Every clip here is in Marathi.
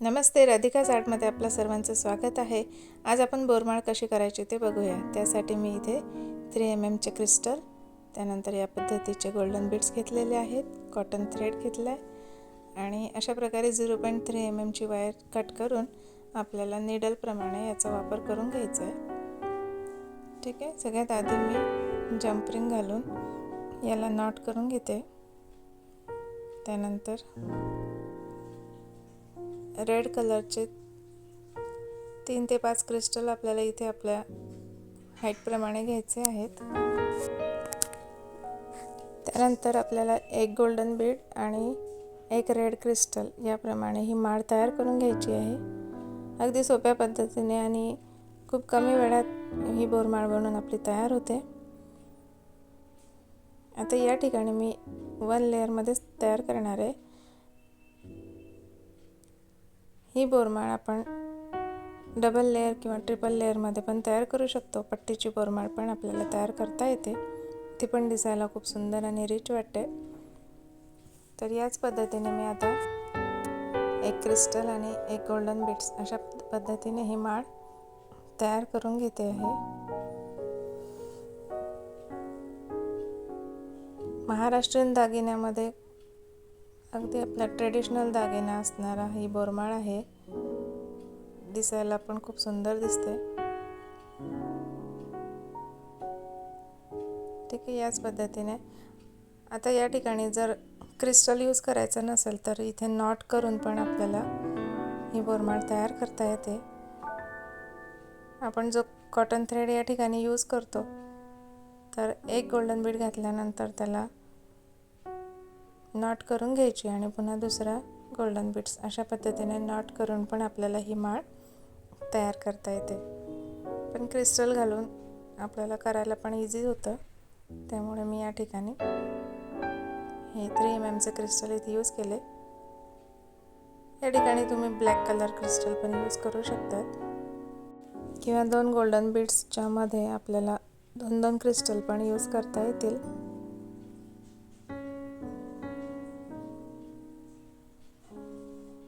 नमस्ते राधिका आर्टमध्ये आपलं सर्वांचं स्वागत आहे. आज आपण बोरमाळ कशी करायची ते बघूया. त्यासाठी मी इथे थ्री एम एमचे क्रिस्टल त्यानंतर या पद्धतीचे गोल्डन बीड्स घेतलेले आहेत कॉटन थ्रेड घेतला आहे आणि अशा प्रकारे झिरो पॉईंट थ्री एम एमची वायर कट करून आपल्याला निडलप्रमाणे याचा वापर करून घ्यायचा आहे ठीक आहे सगळ्यात आधी मी जम्परिंग घालून याला नॉट करून घेते. त्यानंतर रेड कलरचे तीन ते पाच क्रिस्टल आपल्याला इथे आपल्या हाईटप्रमाणे घ्यायचे आहेत. त्यानंतर आपल्याला एक गोल्डन बीड आणि एक रेड क्रिस्टल याप्रमाणे ही माळ तयार करून घ्यायची आहे. अगदी सोप्या पद्धतीने आणि खूप कमी वेळात ही बोरमाळ बनवून आपली तयार होते. आता या ठिकाणी मी वन लेअरमध्येच तयार करणार आहे. ही बोरमाळ आपण डबल लेअर किंवा ट्रिपल लेअरमध्ये पण तयार करू शकतो. पट्टीची बोरमाळ पण आपल्याला तयार करता येते. ती पण दिसायला खूप सुंदर आणि रिच वाटते. तर याच पद्धतीने मी आता एक क्रिस्टल आणि एक गोल्डन बीट्स अशा पद्धतीने ही माळ तयार करून घेते आहे. महाराष्ट्रीयन दागिन्यामध्ये अगदी आपला ट्रेडिशनल दागिना असणारा ही बोरमाळ आहे. दिसायला पण खूप सुंदर दिसते ठीक आहे याच पद्धतीने. आता या ठिकाणी जर क्रिस्टल यूज करायचं नसेल तर इथे नॉट करून पण आपल्याला ही बोरमाळ तयार करता येते. आपण जो कॉटन थ्रेड या ठिकाणी यूज करतो तर एक गोल्डन बीड घातल्यानंतर त्याला नॉट करून घ्यायची आणि पुन्हा दुसरा गोल्डन बीट्स अशा पद्धतीने नॉट करून पण आपल्याला ही माळ तयार करता येते. पण क्रिस्टल घालून आपल्याला करायला पण इझी होतं. त्यामुळे मी या ठिकाणी हे थ्री एम एमचे क्रिस्टल इथे यूज केले. या ठिकाणी तुम्ही ब्लॅक कलर क्रिस्टल पण यूज करू शकतात. किंवा दोन गोल्डन बीड्सच्यामध्ये आपल्याला दोन दोन क्रिस्टल पण यूज करता येतील.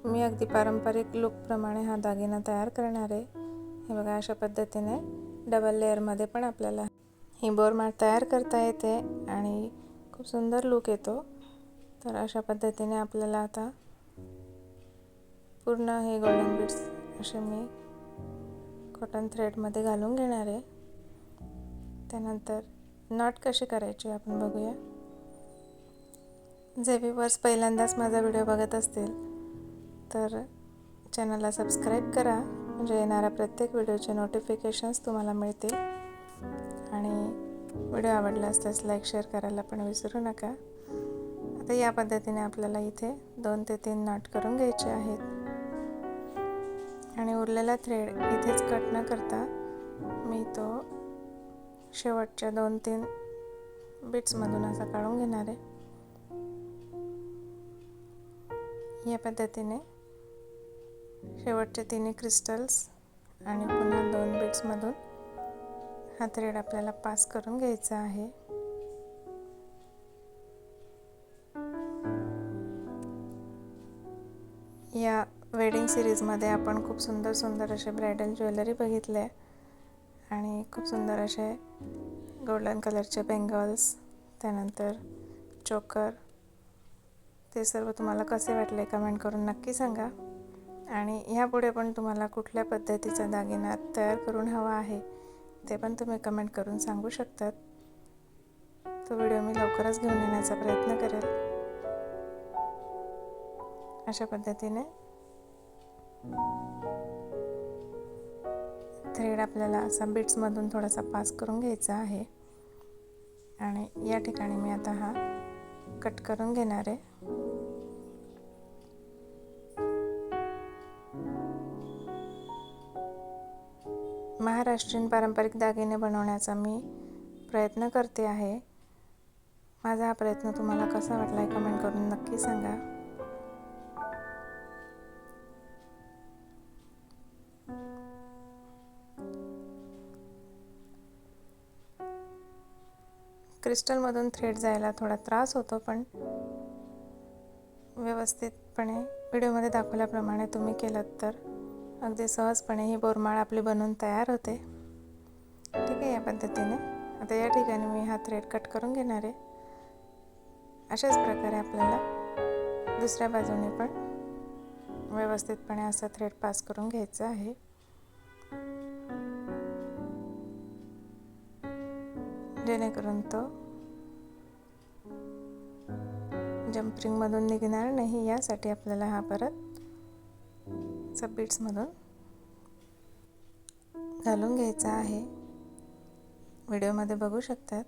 मी अगदी पारंपरिक लुकप्रमाणे हा दागिना तयार करणार आहे. हे बघा अशा पद्धतीने डबल लेअरमध्ये पण आपल्याला ही बोरमाळ तयार करता येते आणि खूप सुंदर लुक येतो. तर अशा पद्धतीने आपल्याला आता पूर्ण हे गोल्डन बीड्स असे मी कॉटन थ्रेडमध्ये घालून घेणार आहे. त्यानंतर नॉट कशी करायची आपण बघूया. जे व्ह्यूवर्स पहिल्यांदाच माझा व्हिडिओ बघत असतील तर चॅनलला सबस्क्राईब करा. म्हणजे येणाऱ्या प्रत्येक व्हिडिओचे नोटिफिकेशन्स तुम्हाला मिळतील. आणि व्हिडिओ आवडला असल्यास लाईक शेअर करायला पण विसरू नका. आता या पद्धतीने आपल्याला इथे दोन ते तीन नॉट करून घ्यायचे आहेत. आणि उरलेला थ्रेड इथेच कट न करता मी तो शेवटच्या दोन तीन बिट्समधून असा काढून घेणार आहे. या पद्धतीने शेवटचे तिन्ही क्रिस्टल्स आणि पुन्हा दोन बीट्समधून हा थ्रेड आपल्याला पास करून घ्यायचा आहे. या वेडिंग सिरीजमध्ये आपण खूप सुंदर सुंदर असे ब्रायडल ज्वेलरी बघितले आणि खूप सुंदर असे गोल्डन कलरचे बेंगल्स त्यानंतर चोकर ते सर्व तुम्हाला कसे वाटले कमेंट करून नक्की सांगा. आणि ह्यापुढे पण तुम्हाला कुठल्या पद्धतीचा दागिना तयार करून हवा आहे ते पण तुम्ही कमेंट करून सांगू शकतात. तो व्हिडिओ मी लवकरच घेऊन येण्याचा प्रयत्न करेल. अशा पद्धतीने थ्रेड आपल्याला असा बीट्समधून थोडासा पास करून घ्यायचा आहे. आणि या ठिकाणी मी आता हा कट करून घेणार आहे. महाराष्ट्रीयन पारंपरिक दागिने बनवण्याचा मी प्रयत्न करते आहे. माझा हा प्रयत्न तुम्हाला कसा वाटला आहे कमेंट करून नक्की सांगा. क्रिस्टलमधून थ्रेड जायला थोडा त्रास होतो पण व्यवस्थितपणे व्हिडिओमध्ये दाखवल्याप्रमाणे तुम्ही केलं तर अगदी सहजपणे ही बोरमाळ आपली बनवून तयार होते. ठीक आहे या पद्धतीने. आता या ठिकाणी मी हा थ्रेड कट करून घेणार आहे. अशाच प्रकारे आपल्याला दुसऱ्या बाजूने पण व्यवस्थितपणे असा थ्रेड पास करून घ्यायचा आहे. जेणेकरून तो जम्परिंगमधून निघणार नाही यासाठी आपल्याला हा परत बीट्समधून घालून घ्यायचा आहे. व्हिडिओमध्ये बघू शकतात.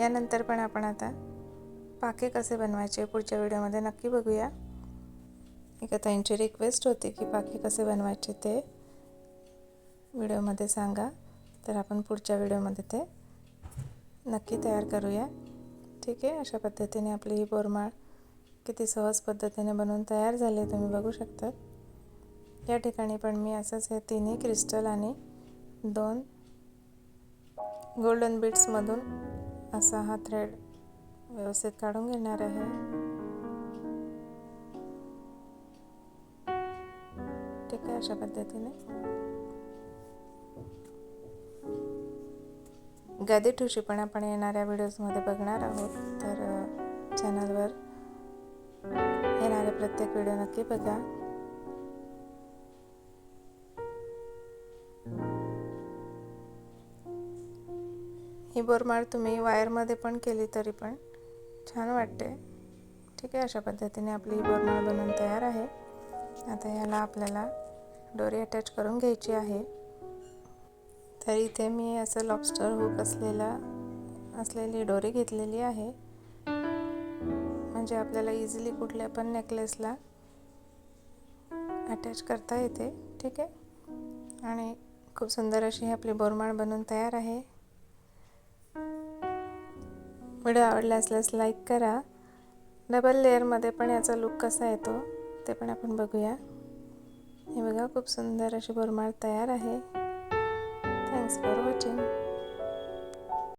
यानंतर पण आपण आता पाके कसे बनवायचे पुढच्या व्हिडिओमध्ये नक्की बघूया. एका ताईंची रिक्वेस्ट होती की पाके कसे बनवायचे ते व्हिडिओमध्ये सांगा. तर आपण पुढच्या व्हिडिओमध्ये ते नक्की तयार करूया. ठीक आहे? अशा पद्धतीने आपली ही बोरमाळ किती सहज पद्धतीने बनवून तयार झाले तुम्ही बघू शकतात. या ठिकाणी पण मी असंच हे तिन्ही क्रिस्टल आणि दोन गोल्डन बीट्समधून असा हा थ्रेड व्यवस्थित काढून घेणार आहे. ठीक आहे अशा पद्धतीने. गादी ठुशी पण आपण येणाऱ्या व्हिडिओजमध्ये बघणार आहोत तर चॅनलवर प्रत्येक व्हिडिओ नक्की बघा. ही बोरमाळ तुम्ही वायरमध्ये पण केली तरी पण छान वाटते. ठीक आहे अशा पद्धतीने आपली ही बोरमाळ बनवून तयार आहे. आता याला आपल्याला दोरी अटॅच करून घ्यायची आहे. तर इथे मी असं लॉबस्टर हुक असलेला असलेली दोरी घेतलेली आहे. म्हणजे आपल्याला इझिली कुठल्या पण नेकलेसला अटॅच करता येते. ठीक आहे? आणि खूप सुंदर अशी आपली बोरमाळ बनवून तयार आहे. व्हिडिओ आवडला असल्यास लाईक करा. डबल लेअरमध्ये पण याचा लुक कसा येतो ते पण आपण बघूया. हे बघा खूप सुंदर अशी बोरमाळ तयार आहे. Thanks for watching